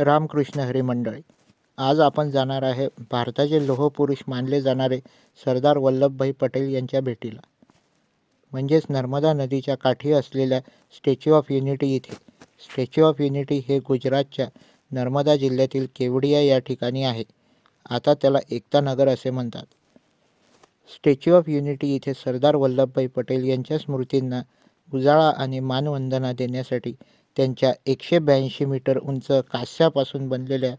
रामकृष्ण हरी मंडळी आज आपण जाणार आहे भारताचे लोहपुरुष मानले जाणारे सरदार वल्लभभाई पटेल यांच्या भेटीला. म्हणजेच नर्मदा नदीच्या काठी असलेल्या स्टॅच्यू ऑफ युनिटी इथे. स्टॅच्यू ऑफ युनिटी हे गुजरातच्या नर्मदा जिल्ह्यातील केवडिया या ठिकाणी आहे. आता त्याला एकता नगर असे म्हणतात. स्टॅच्यू ऑफ युनिटी इथे सरदार वल्लभभाई पटेल यांच्या स्मृतींना उजाळा आणि मानवंदना देण्यासाठी त्यांच्या एकशे ब्याऐंशी मीटर उंच कास्यापासून बनलेल्या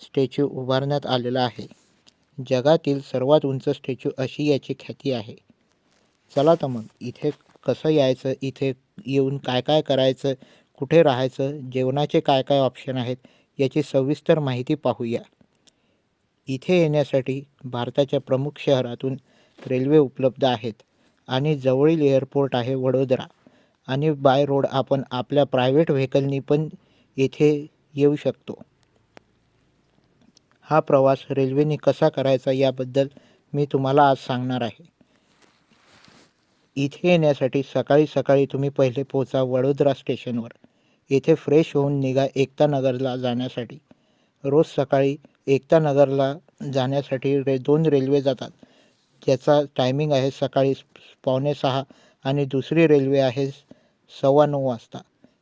स्टॅच्यू उभारण्यात आलेला आहे. जगातील सर्वात उंच स्टॅच्यू अशी याची ख्याती आहे. चला तर मग इथे कसं यायचं? इथे येऊन काय काय करायचं? कुठे राहायचं? जेवणाचे काय काय ऑप्शन आहेत? याची सविस्तर माहिती पाहूया. इथे येण्यासाठी भारताच्या प्रमुख शहरातून रेल्वे उपलब्ध आहेत आणि जवळील एअरपोर्ट आहे वडोदरा. आणि बाय रोड आपण आपल्या प्रायव्हेट व्हेकलनी पण येथे येऊ शकतो. हा प्रवास रेल्वेने कसा करायचा याबद्दल मी तुम्हाला आज सांगणार आहे. इथे येण्यासाठी सकाळी सकाळी तुम्ही पहिले पोहोचा वडोदरा स्टेशनवर येथे फ्रेश होऊन निघा एकता नगरला जाण्यासाठी. रोज सकाळी एकता नगरला जाण्यासाठी रे दोन रेल्वे जातात. ज्याचा टायमिंग आहे सकाळी पावणे सहा आणि दुसरी रेल्वे आहे सव्वा नऊ वाजता.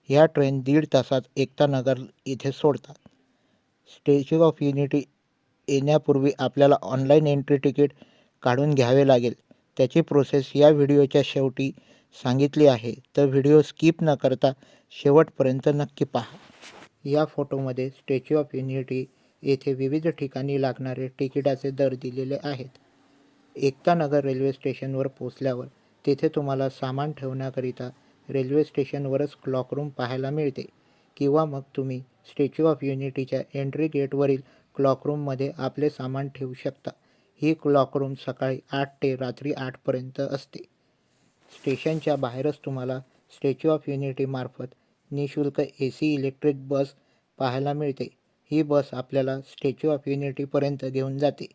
ह्या ट्रेन दीड तासात एकता नगर इथे सोडतात. स्टॅच्यू ऑफ युनिटी येण्यापूर्वी आपल्याला ऑनलाईन एंट्री तिकीट काढून घ्यावे लागेल. त्याची प्रोसेस या व्हिडिओच्या शेवटी सांगितली आहे. तर व्हिडिओ स्किप न करता शेवटपर्यंत नक्की पहा. या फोटोमध्ये स्टॅच्यू ऑफ युनिटी येथे विविध ठिकाणी लागणारे तिकिटाचे दर दिलेले आहेत. एकता नगर रेल्वे स्टेशनवर पोचल्यावर तिथे तुम्हाला सामान ठेवण्याकरिता रेल्वे स्टेशनवरच क्लॉकरूम पाहायला मिळते. किंवा मग तुम्ही स्टॅच्यू ऑफ युनिटीच्या एंट्री गेटवरील क्लॉकरूममध्ये आपले सामान ठेवू शकता. ही क्लॉकरूम सकाळी आठ ते रात्री आठपर्यंत असते. स्टेशनच्या बाहेरच तुम्हाला स्टॅच्यू ऑफ युनिटीमार्फत निशुल्क ए सी इलेक्ट्रिक बस पाहायला मिळते. ही बस आपल्याला स्टॅच्यू ऑफ युनिटीपर्यंत घेऊन जाते.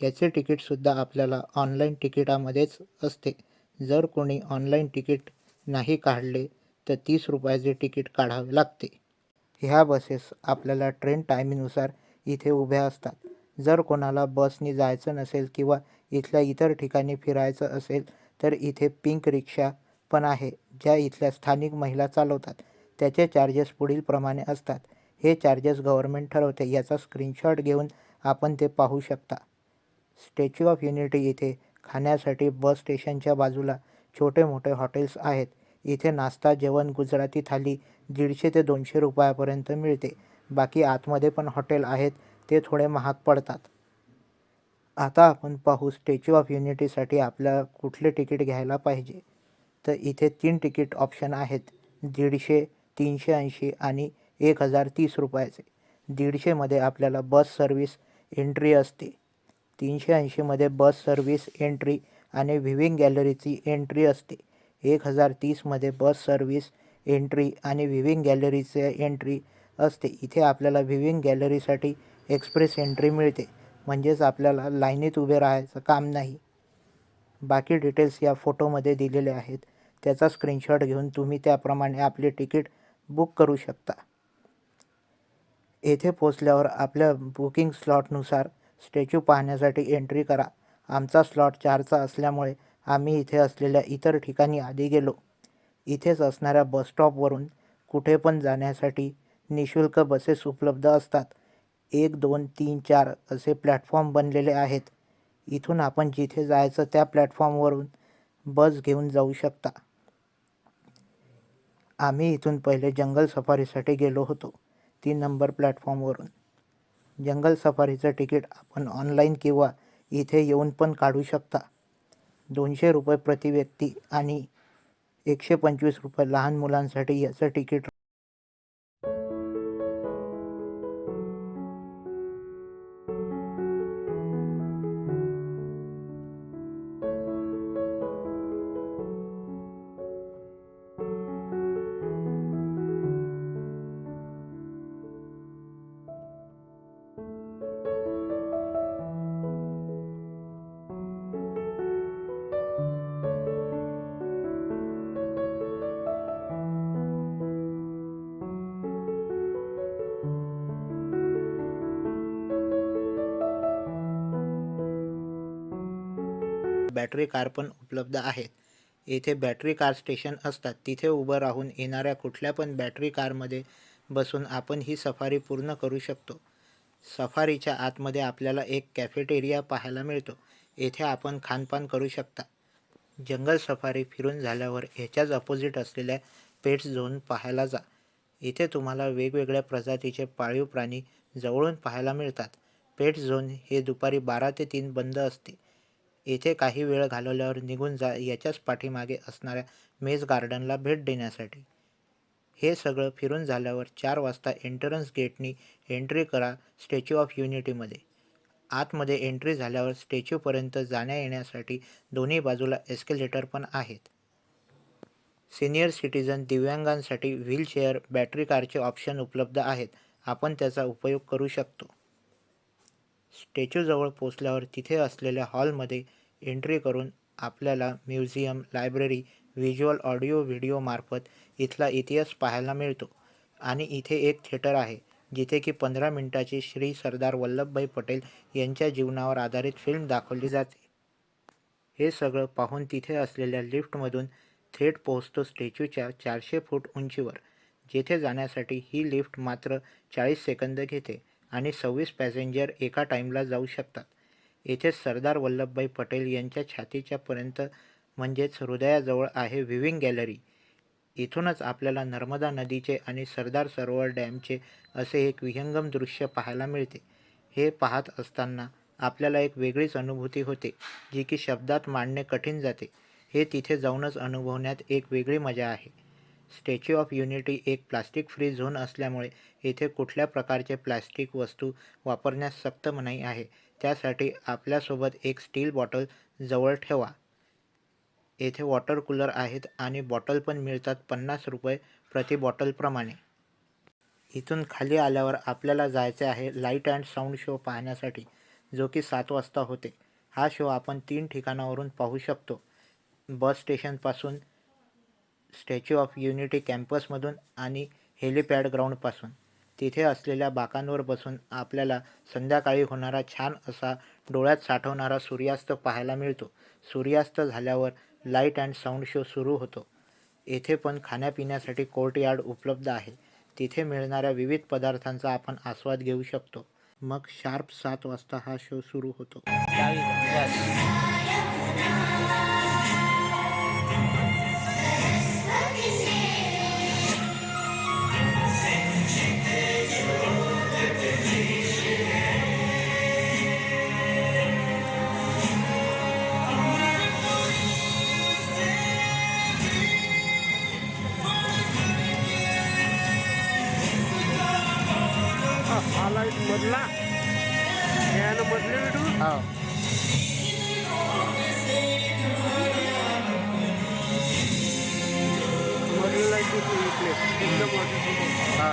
याचे तिकीटसुद्धा आपल्याला ऑनलाईन तिकिटामध्येच असते. जर कोणी ऑनलाईन तिकीट नाही काढले तर तीस रुपयाचे तिकीट काढावे लागते. ह्या बसेस आपल्याला ट्रेन टायमिंगनुसार इथे उभ्या असतात. जर कोणाला बसनी जायचं नसेल किंवा इथल्या इतर ठिकाणी फिरायचं असेल तर इथे पिंक रिक्षा पण आहे ज्या इथल्या स्थानिक महिला चालवतात. त्याचे चार्जेस पुढीलप्रमाणे असतात. हे चार्जेस गव्हर्मेंट ठरवते. याचा स्क्रीनशॉट घेऊन आपण ते पाहू शकता. स्टॅच्यू ऑफ युनिटी इथे खाण्यासाठी बस स्टेशनच्या बाजूला छोटे मोठे हॉटेल्स आहेत. इथे नाश्ता जेवण गुजराती थाली दीडशे ते दोनशे रुपयापर्यंत मिळते. बाकी आतमध्ये पण हॉटेल आहेत ते थोडे महाग पडतात. आता आपण पाहू स्टॅच्यू ऑफ युनिटीसाठी आपल्याला कुठले तिकीट घ्यायला पाहिजे. तर इथे तीन तिकीट ऑप्शन आहेत दीडशे तीनशे ऐंशी आणि एक हजार तीस रुपयाचे. दीडशेमध्ये आपल्याला बस सर्विस एंट्री असते. तीनशे ऐंशीमध्ये बस सर्व्हिस एंट्री आणि व्हिविंग गॅलरीची एंट्री असते. एक हजार तीसमध्ये बस सर्विस एंट्री आणि व्हिविंग गॅलरीचे एंट्री असते. इथे आपल्याला व्हिविंग गॅलरीसाठी एक्सप्रेस एंट्री मिळते. म्हणजेच आपल्याला लाईनीत उभे राहायचं काम नाही. बाकी डिटेल्स या फोटोमध्ये दिलेले आहेत. त्याचा स्क्रीनशॉट घेऊन तुम्ही त्याप्रमाणे आपले तिकीट बुक करू शकता. येथे पोचल्यावर आपल्या बुकिंग स्लॉटनुसार स्टॅच्यू पाहण्यासाठी एंट्री करा. आमचा स्लॉट चारचा असल्यामुळे आम्ही इथे असलेल्या इतर ठिकाणी आधी गेलो. इथेच असणाऱ्या बसस्टॉपवरून कुठे पण जाण्यासाठी निशुल्क बसेस उपलब्ध असतात. एक दोन तीन चार असे प्लॅटफॉर्म बनलेले आहेत. इथून आपण जिथे जायचं त्या प्लॅटफॉर्मवरून बस घेऊन जाऊ शकता. आम्ही इथून पहिले जंगल सफारीसाठी गेलो होतो. तीन नंबर प्लॅटफॉर्मवरून. जंगल सफारीचं तिकीट आपण ऑनलाईन किंवा इथे येऊन पण काढू शकता. दोनशे रुपये प्रति व्यक्ती आणि एकशे पंचवीस रुपये लहान मुलांसाठी याचं तिकीट बॅटरी कार पण उपलब्ध आहेत. येथे बॅटरी कार स्टेशन असतात. तिथे उभं राहून येणाऱ्या कुठल्या पण बॅटरी कारमध्ये बसून आपण ही सफारी पूर्ण करू शकतो. सफारीच्या आतमध्ये आपल्याला एक कॅफेटेरिया पाहायला मिळतो. येथे आपण खानपान करू शकता. जंगल सफारी फिरून झाल्यावर ह्याच्याच अपोजिट असलेल्या पेट्स झोन पाहायला जा. इथे तुम्हाला वेगवेगळ्या प्रजातीचे पाळीव प्राणी जवळून पाहायला मिळतात. पेट झोन हे दुपारी बारा ते तीन बंद असते. येथे काही वेळ घालवल्यावर निघून जा याच्याच पाठीमागे असणाऱ्या मेज गार्डनला भेट देण्यासाठी. हे सगळं फिरून झाल्यावर चार वाजता एंट्रन्स गेटनी एंट्री करा स्टॅच्यू ऑफ युनिटीमध्ये. आतमध्ये एंट्री झाल्यावर स्टॅच्यूपर्यंत जाण्या येण्यासाठी दोन्ही बाजूला एस्केलेटर पण आहेत. सिनियर सिटीजन दिव्यांगांसाठी व्हीलचेअर बॅटरी कारचे ऑप्शन उपलब्ध आहेत. आपण त्याचा उपयोग करू शकतो. स्टॅच्यूजवळ पोचल्यावर तिथे असलेल्या हॉलमध्ये एंट्री करून आपल्याला म्युझियम लायब्ररी व्हिज्युअल ऑडिओ व्हिडिओमार्फत इथला इतिहास पाहायला मिळतो. आणि इथे एक थिएटर आहे जिथे की पंधरा मिनटाची श्री सरदार वल्लभभाई पटेल यांच्या जीवनावर आधारित फिल्म दाखवली जाते. हे सगळं पाहून तिथे असलेल्या लिफ्टमधून थेट पोहोचतो स्टॅच्यूच्या चारशे फूट उंचीवर जेथे जाण्यासाठी ही लिफ्ट मात्र चाळीस सेकंद घेते आणि सव्वीस पॅसेंजर एका टाईमला जाऊ शकतात. येथे सरदार वल्लभभाई पटेल यांच्या छातीच्या पर्यंत म्हणजेच हृदयाजवळ आहे व्हिविंग गॅलरी. इथूनच आपल्याला नर्मदा नदीचे आणि सरदार सरोवर डॅमचे असे एक विहंगम दृश्य पाहायला मिळते. हे पाहत असताना आपल्याला एक वेगळीच अनुभूती होते जी की शब्दात मांडणे कठीण जाते. हे तिथे जाऊनच अनुभवण्यात एक वेगळी मजा आहे. स्टॅच्यू ऑफ युनिटी एक प्लास्टिक फ्री झोन असल्यामुळे येथे कुठल्या प्रकारचे प्लास्टिक वस्तू वापरण्यास सक्त मनाई आहे. त्यासाठी आपल्यासोबत एक स्टील बॉटल जवळ ठेवा. येथे वॉटर कूलर आहेत आणि बॉटल पण मिळतात पन्नास रुपये प्रति बॉटलप्रमाणे इथून खाली आल्यावर आपल्याला जायचे आहे लाइट अँड साऊंड शो पाहण्यासाठी जो की सात वाजता होते. हा शो आपण तीन ठिकाणावरून पाहू शकतो. बस स्टेशनपासून स्टॅच्यू ऑफ युनिटी कॅम्पसमधून आणि हेलिपॅड ग्राउंडपासून. तिथे असलेल्या बाकांवर बसून आपल्याला संध्याकाळी होणारा छान असा डोळ्यात साठवणारा सूर्यास्त पाहायला मिळतो. सूर्यास्त झाल्यावर लाइट अँड साऊंड शो सुरू होतो. येथे पण खाण्यापिण्यासाठी कोर्टयार्ड उपलब्ध आहे. तिथे मिळणाऱ्या विविध पदार्थांचा आपण आस्वाद घेऊ शकतो. मग शार्प सात वाजता हा शो सुरू होतो.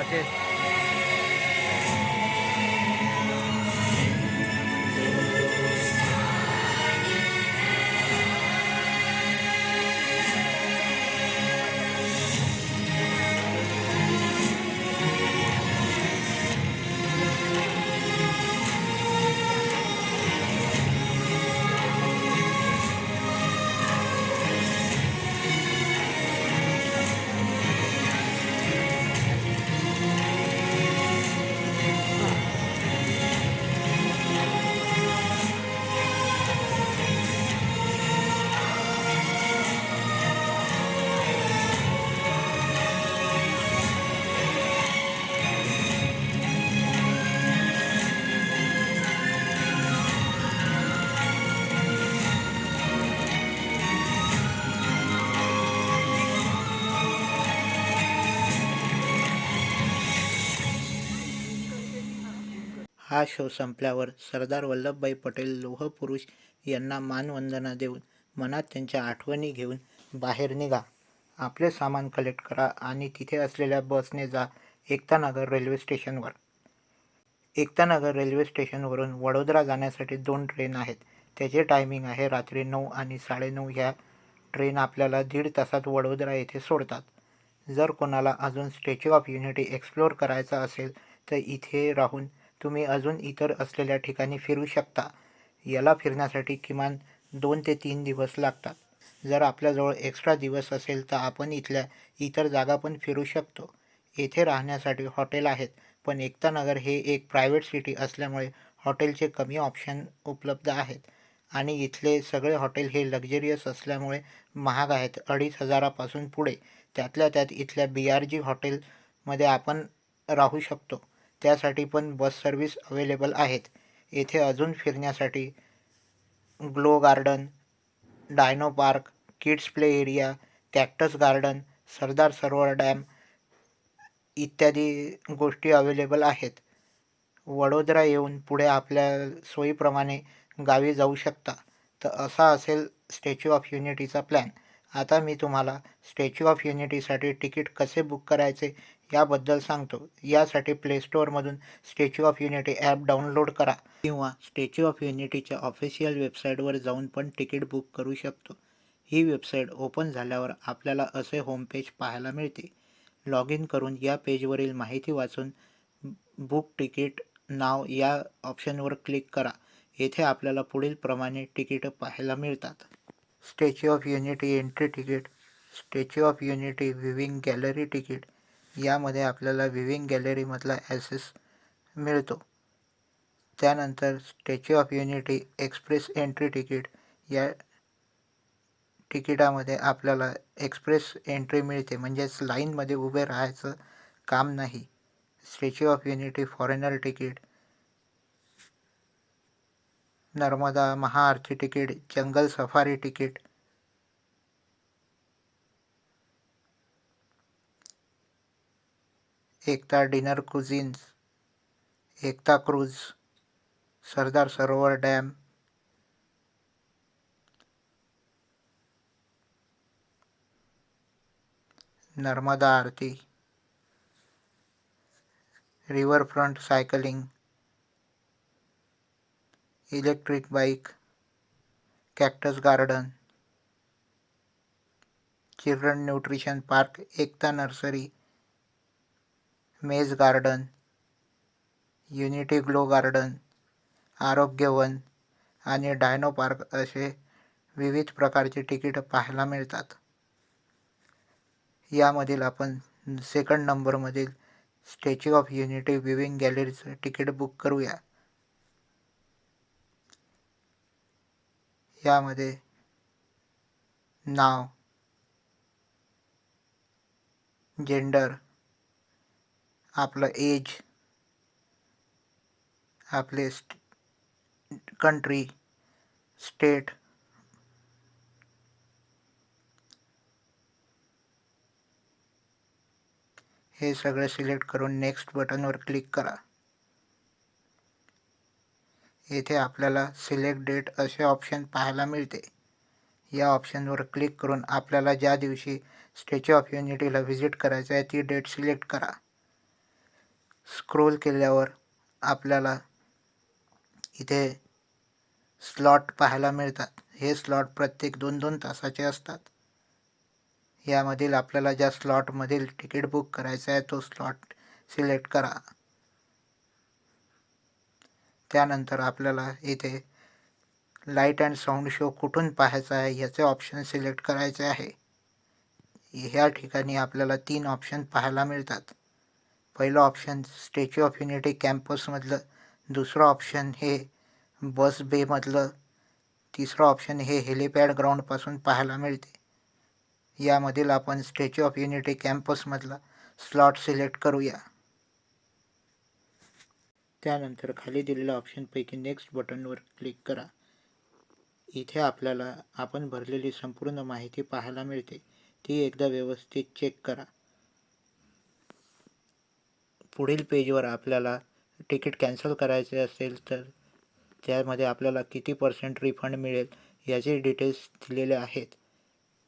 சரி हा शो संपल्यावर सरदार वल्लभभाई पटेल लोहपुरुष यांना मानवंदना देऊन मनात त्यांच्या आठवणी घेऊन बाहेर निघा. आपले सामान कलेक्ट करा आणि तिथे असलेल्या बसने जा एकतानगर रेल्वे स्टेशनवर एकतानगर रेल्वे स्टेशनवरून वडोदरा जाण्यासाठी दोन ट्रेन आहेत. त्याचे टायमिंग आहे रात्री नऊ आणि साडेनऊ ह्या ट्रेन आपल्याला दीड तासात वडोदरा येथे सोडतात. जर कोणाला अजून स्टॅच्यू ऑफ युनिटी एक्सप्लोअर करायचा असेल तर इथे राहून तुम्ही अजून इतर असलेल्या ठिकाणी फिरू शकता. याला फिरण्यासाठी किमान दोन ते तीन दिवस लागतात. जर आपल्याजवळ एक्स्ट्रा दिवस असेल तर आपण इथल्या इतर जागा पण फिरू शकतो. येथे राहण्यासाठी हॉटेल आहेत पण एकता नगर हे एक प्रायव्हेट सिटी असल्यामुळे हॉटेलचे कमी ऑप्शन उपलब्ध आहेत. आणि इथले सगळे हॉटेल हे लक्झरियस असल्यामुळे महाग आहेत अडीच हजारापासून पुढे. त्यातल्या त्यात इथल्या बी आर जी हॉटेलमध्ये आपण राहू शकतो. त्यासाठी पण बस सर्विस अवेलेबल आहेत. येथे अजून फिरण्यासाठी glow garden dino park kids play area cactus garden Sardar Sarovar dam इत्यादी गोष्टी अवेलेबल आहेत. वडोदरा येऊन पुढे आपल्या सोयीप्रमाणे गावी जाऊ शकता. तर असा असेल स्टॅच्यू ऑफ युनिटीचा प्लॅन आता मी तुम्हाला स्टॅच्यू ऑफ युनिटीसाठी तिकीट कसे बुक करायचे याबद्दल सांगतो. यासाठी प्ले स्टोअरमधून Statue of Unity app download करा किंवा स्टॅच्यू ऑफ युनिटीच्या ऑफिशियल वेबसाईटवर जाऊन पण तिकीट बुक करू शकतो. ही वेबसाईट ओपन झाल्यावर आपल्याला असे होमपेज पाहायला मिळते. लॉग इन करून या पेजवरील माहिती वाचून बुक तिकीट नाव या ऑप्शनवर क्लिक करा. येथे आपल्याला पुढील प्रमाणे तिकीटं पाहायला मिळतात. Statue of Unity entry ticket Statue of Unity viewing gallery ticket यामध्ये आपल्याला विविंग गॅलरीमधला ॲसेस मिळतो. त्यानंतर Statue of Unity express entry ticket या तिकिटामध्ये आपल्याला एक्सप्रेस एंट्री मिळते. म्हणजेच लाईनमध्ये उभे राहायचं काम नाही. Statue of Unity foreigner ticket Narmada महाआरती तिकीट जंगल safari ticket. Ekta dinner cruises Ekta cruise Sardar Sarovar dam. Narmada aarti. River front cycling. Electric bike cactus garden children nutrition park Ekta nursery maze garden Unity glow garden Arogyavan आणि dino park असे विविध प्रकारचे तिकीटं पाहायला मिळतात. यामधील आपण second नंबरमधील स्टॅच्यू ऑफ युनिटी विविंग गॅलरीचं तिकीट बुक करूया. यामध्ये नाव जेंडर आपलं एज आपले स्ट कंट्री स्टेट हे सगळं सिलेक्ट करून नेक्स्ट बटनवर क्लिक करा. येथे आपल्याला सिलेक्ट डेट असे ऑप्शन पाहायला मिळते. या ऑप्शनवर क्लिक करून आपल्याला ज्या दिवशी स्टॅच्यू ऑफ युनिटीला व्हिजिट करायचं आहे ती डेट सिलेक्ट करा. स्क्रोल केल्यावर आपल्याला इथे स्लॉट पाहायला मिळतात. हे स्लॉट प्रत्येक दोन दोन तासाचे असतात. यामधील आपल्याला ज्या स्लॉटमधील तिकीट बुक करायचं आहे तो स्लॉट सिलेक्ट करा. त्यानंतर आपल्याला इथे लाइट अँड साऊंड शो कुठून पाहायचा आहे याचे ऑप्शन सिलेक्ट करायचे आहे. ह्या ठिकाणी आपल्याला तीन ऑप्शन पाहायला मिळतात. पहिलं ऑप्शन स्टॅच्यू ऑफ युनिटी कॅम्पसमधलं दुसरं ऑप्शन हे बस बेमधलं तिसरं ऑप्शन हे हेलिपॅड ग्राउंडपासून पाहायला मिळते. यामधील आपण स्टॅच्यू ऑफ युनिटी कॅम्पसमधला स्लॉट सिलेक्ट करूया. त्यानंतर खाली दिलेल्या ऑप्शनपैकी नेक्स्ट बटनवर क्लिक करा. इथे आपल्याला आपण भरलेली संपूर्ण माहिती पाहायला मिळते. ती एकदा व्यवस्थित चेक करा. पुढील पेजवर आपल्याला तिकीट कॅन्सल करायचे असेल तर त्यामध्ये आपल्याला किती पर्सेंट रिफंड मिळेल याचे डिटेल्स दिलेले आहेत.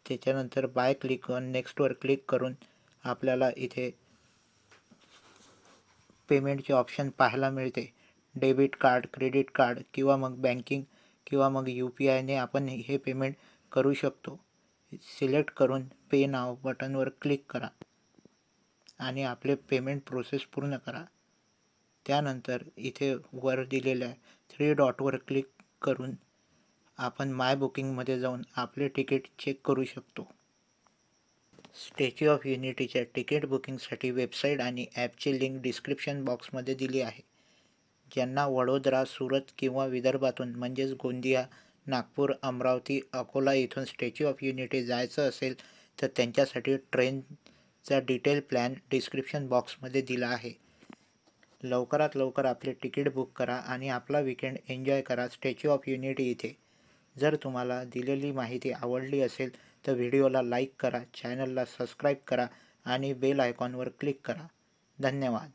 त्याच्यानंतर बाय क्लिक ऑन नेक्स्टवर क्लिक करून आपल्याला इथे पेमेंटचे ऑप्शन पाहायला मिळते. डेबिट कार्ड क्रेडिट कार्ड किंवा मग बँकिंग किंवा मग यू पी आयने आपण हे पेमेंट करू शकतो. सिलेक्ट करून पे नाव बटनवर क्लिक करा आणि आपले पेमेंट प्रोसेस पूर्ण करा. त्यानंतर इथे वर दिलेल्या थ्री डॉटवर क्लिक करून आपण माय बुकिंगमध्ये जाऊन आपले तिकीट चेक करू शकतो. स्टॅच्यू ऑफ युनिटीच्या तिकीट बुकिंगसाठी वेबसाईट आणि ॲपची लिंक डिस्क्रिप्शन बॉक्समध्ये दिली आहे. ज्यांना वडोदरा सुरत किंवा विदर्भातून म्हणजेच गोंदिया नागपूर अमरावती अकोला इथून स्टॅच्यू ऑफ युनिटी जायचं असेल तर त्यांच्यासाठी ट्रेनचा डिटेल प्लॅन डिस्क्रिप्शन बॉक्समध्ये दिला आहे. लवकरात लवकर आपले तिकीट बुक करा आणि आपला विकेंड एन्जॉय करा स्टॅच्यू ऑफ युनिटी इथे. जर तुम्हाला दिलेली माहिती आवडली असेल तर व्हिडिओला लाईक करा चॅनलला सबस्क्राईब करा आणि बेल आयकॉनवर क्लिक करा. धन्यवाद.